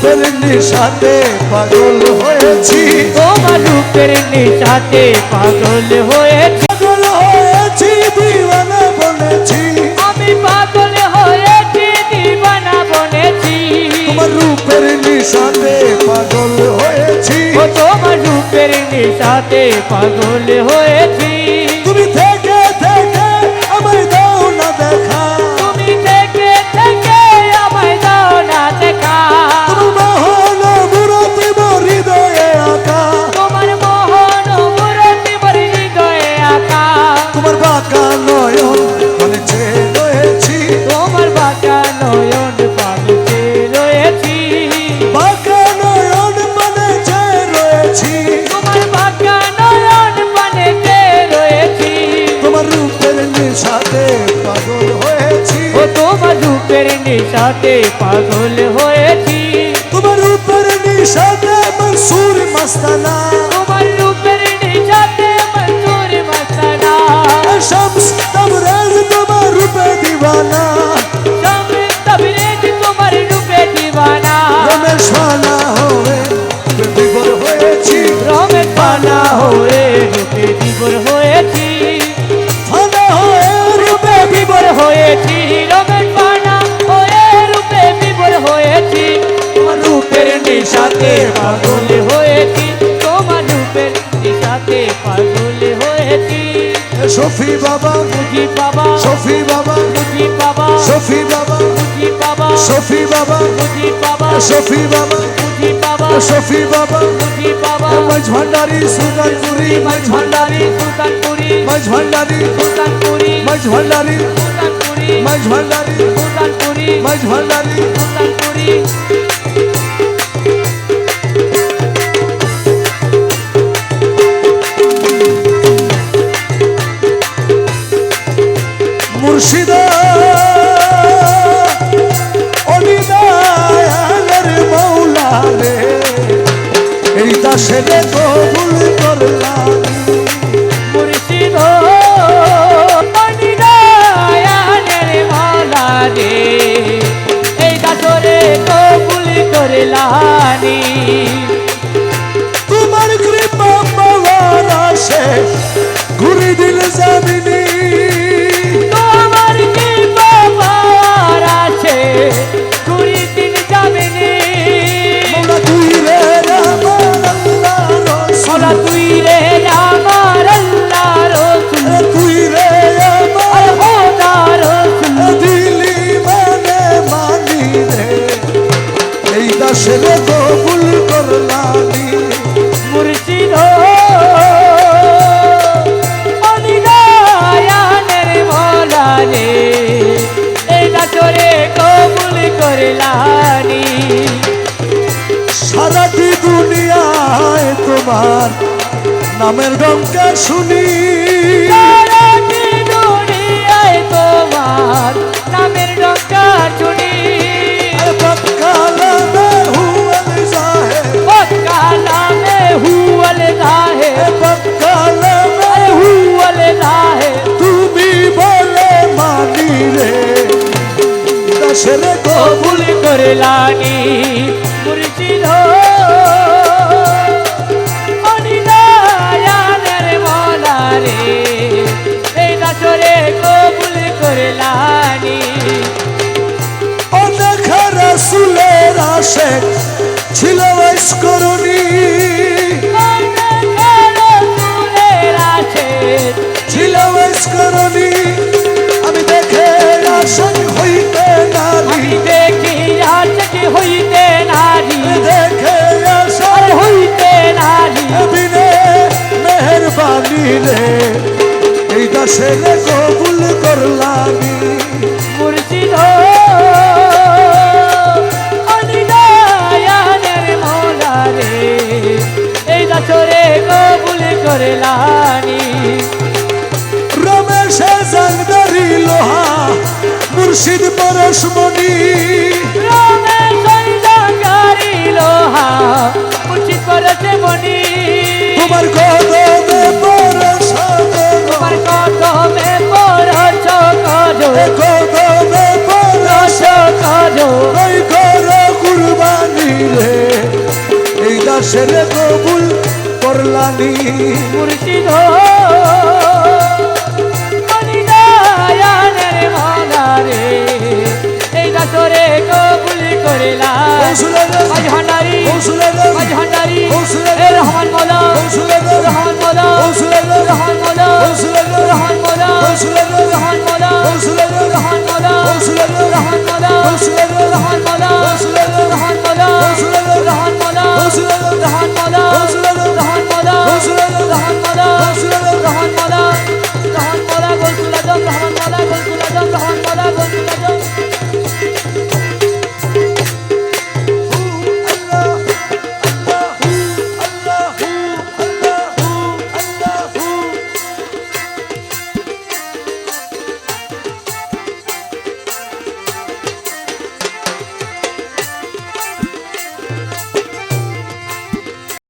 রূপের নিশাতে পাগল হয়েছি। তোমার রূপের নেশাতে পাগল হয়েছি। পাগল হয়েছি দিওয়ানা বলেছি আমি পাগল হয়েছি দিবানা বনেছি। তোমার রূপের নিশাতে পাগল হয়েছি। ও তোমার রূপের নেশাতে পাগল হয়েছি। রূপের নিশাতে পাগল হয়েছি। তোমার রূপের নিশাতে মনসুর মস্তানা। নেশাতে পাগল হয়েছি তোমার রূপের নেশাতে পাগল হয়েছি। শফি বাবা বুঝি বাবা শফি বাবা বুঝি বাবা শফি বাবা বুঝি বাবা শফি বাবা বুঝি বাবা শফি বাবা বুঝি বাবা শফি বাবা। বুঝি বাবা। মাঝ ভান্ডারি সুলতানপুরি মাঝ ভান্ডারি সুলতানপুরি মাঝ ভান্ডারি সুলতানপুরি মাঝ ভান্ডারি সুলতানপুরি মাঝ ভান্ডারি সুলতানপুরি মাঝ ভান্ডারি এই দাসের কবুল করলাম। মুর্শিদ অনিদায়ানের মালা রে এই দাসরে কবুল করলানি। তোমার কৃপা পাওয়ার আসে ঘুরি দিল জামিনী করলানি সারাটি দুনিয়ায় তোমার নামের ডঙ্কা শুনি। সারাটি দুনিয়ায় তোমার নামের ডঙ্কা শুনি। তুমি বলে মানি রে। দাসের কবুল করলানি, মুর্শিদ অনিদায়ানের মৌলা রে এই নাচরে কবুল করলানি। অনেক রাসুলের আসে ছিল করণী মেহরবানি রে এই দাসের কবুল করলামি। মুর্শিদ রে এই দাসরে কবুল করলানি রমেশে জাগদারি লোহা মুর্শিদ পরশমণি। করলানি মুর্শিদ